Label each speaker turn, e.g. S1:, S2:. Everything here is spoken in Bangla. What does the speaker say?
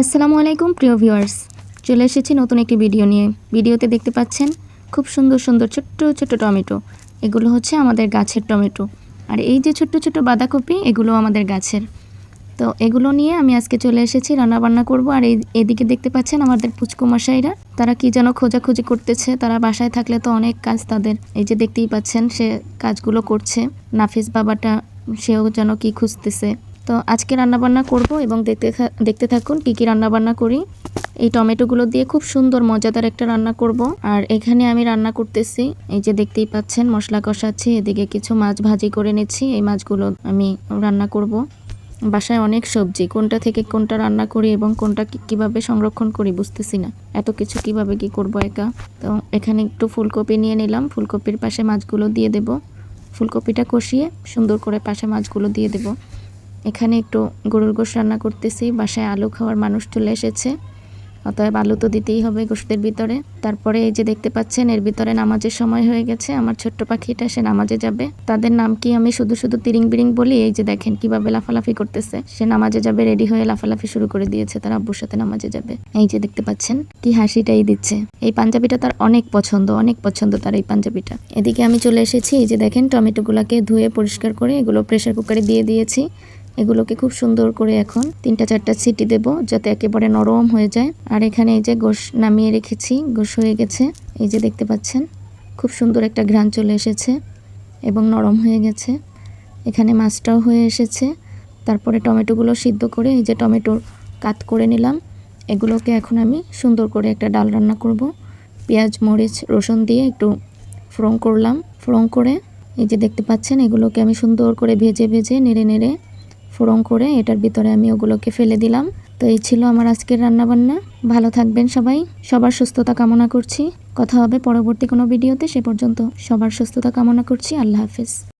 S1: আসসালামু আলাইকুম, প্রিয় ভিউয়ার্স। চলে এসেছি নতুন একটি ভিডিও নিয়ে। ভিডিওতে দেখতে পাচ্ছেন খুব সুন্দর সুন্দর ছোট্ট ছোট্ট টমেটো। এগুলো হচ্ছে আমাদের গাছের টমেটো। আর এই যে ছোট্ট ছোট্ট বাঁধাকপি, এগুলো আমাদের গাছের। তো এগুলো নিয়ে আমি আজকে চলে এসেছি রান্না বান্না করব। আর এই, এদিকে দেখতে পাচ্ছেন আমাদের পুচকু মশাইরা তারা কি যেন খোঁজাখুঁজি করতেছে। তারা বাসায় থাকলে তো অনেক কাজ তাদের। এই যে দেখতেই পাচ্ছেন সে কাজগুলো করছে। নাফিস বাবাটা, সেও যেন কি খুঁজতেছে। তো আজকে রান্নাবান্না করব এবং দেখতে দেখতে থাকুন কি কি রান্নাবান্না করি। এই টমেটোগুলো দিয়ে খুব সুন্দর, মজাদার একটা রান্না করব। আর এখানে আমি রান্না করতেছি, এই যে দেখতেই পাচ্ছেন মশলা কষাচ্ছি, এদিকে কিছু মাছ ভাজি করে নিচ্ছি, এই মাছগুলো আমি রান্না করব। বাসায় অনেক সবজি, কোনটা থেকে কোনটা রান্না করি এবং কোনটা কীভাবে সংরক্ষণ করি বুঝতেছি না। এত কিছু কীভাবে কি করব একা? তো এখানে একটু ফুলকপি নিয়ে নিলাম, ফুলকপির পাশে মাছগুলো দিয়ে দেব। ফুলকপিটা কষিয়ে সুন্দর করে পাশে মাছগুলো দিয়ে দেব। এখানে একটু গরুর গোশ রান্না করতেছি, বাসায় আলু খাওয়ার মানুষ চলে এসেছে। অতএব আলু তো দিতেই হবে গোশতের ভিতরে। তারপরে এই যে দেখতে পাচ্ছেন, এর ভিতরে নামাজের সময় হয়ে গেছে। আমার ছোট্ট পাখিটা, সে নামাজে যাবে। তাদের নাম কি আমি শুধু শুধু তিরিং বিরিং বলি? এই যে দেখেন, কীভাবে লাফালাফি করতেছে। সে নামাজে যাবে, রেডি হয়ে লাফালাফি শুরু করে দিয়েছে। তার আব্বুর সাথে নামাজে যাবে। এই যে দেখতে পাচ্ছেন, কি হাসিটাই দিচ্ছে। এই পাঞ্জাবিটা তার অনেক পছন্দ অনেক পছন্দ তার এই পাঞ্জাবিটা। এদিকে আমি চলে এসেছি, এই যে দেখেন, টমেটোগুলোকে ধুয়ে পরিষ্কার করে এগুলো প্রেসার কুকারে দিয়ে দিয়েছি। এগুলোকে খুব সুন্দর করে এখন তিনটা চারটা সিটি দেব যাতে একেবারে নরম হয়ে যায়। আর এখানে এই যে গোশ নামিয়ে রেখেছি, গোশ হয়ে গেছে। এই যে দেখতে পাচ্ছেন, খুব সুন্দর একটা ঘ্রাণ চলে এসেছে এবং নরম হয়ে গেছে। এখানে মাছটাও হয়ে এসেছে। তারপরে টমেটোগুলো সিদ্ধ করে এই যে টমেটোর কাত করে নিলাম। এগুলোকে এখন আমি সুন্দর করে একটা ডাল রান্না করব। পেঁয়াজ, মরিচ, রসুন দিয়ে একটু ফ্রং করলাম। ফ্রং করে এই যে দেখতে পাচ্ছেন, এগুলোকে আমি সুন্দর করে ভেজে ভেজে, নেড়ে নেড়ে ফোড়ন করে এটার ভিতরে আমি ওগুলোকে ফেলে দিলাম। তো এই ছিল আমার আজকের রান্নাবান্না। ভালো থাকবেন সবাই। সবার সুস্থতা কামনা করছি। কথা হবে পরবর্তী কোনো ভিডিওতে। সে পর্যন্ত সবার সুস্থতা কামনা করছি। আল্লাহ হাফেজ।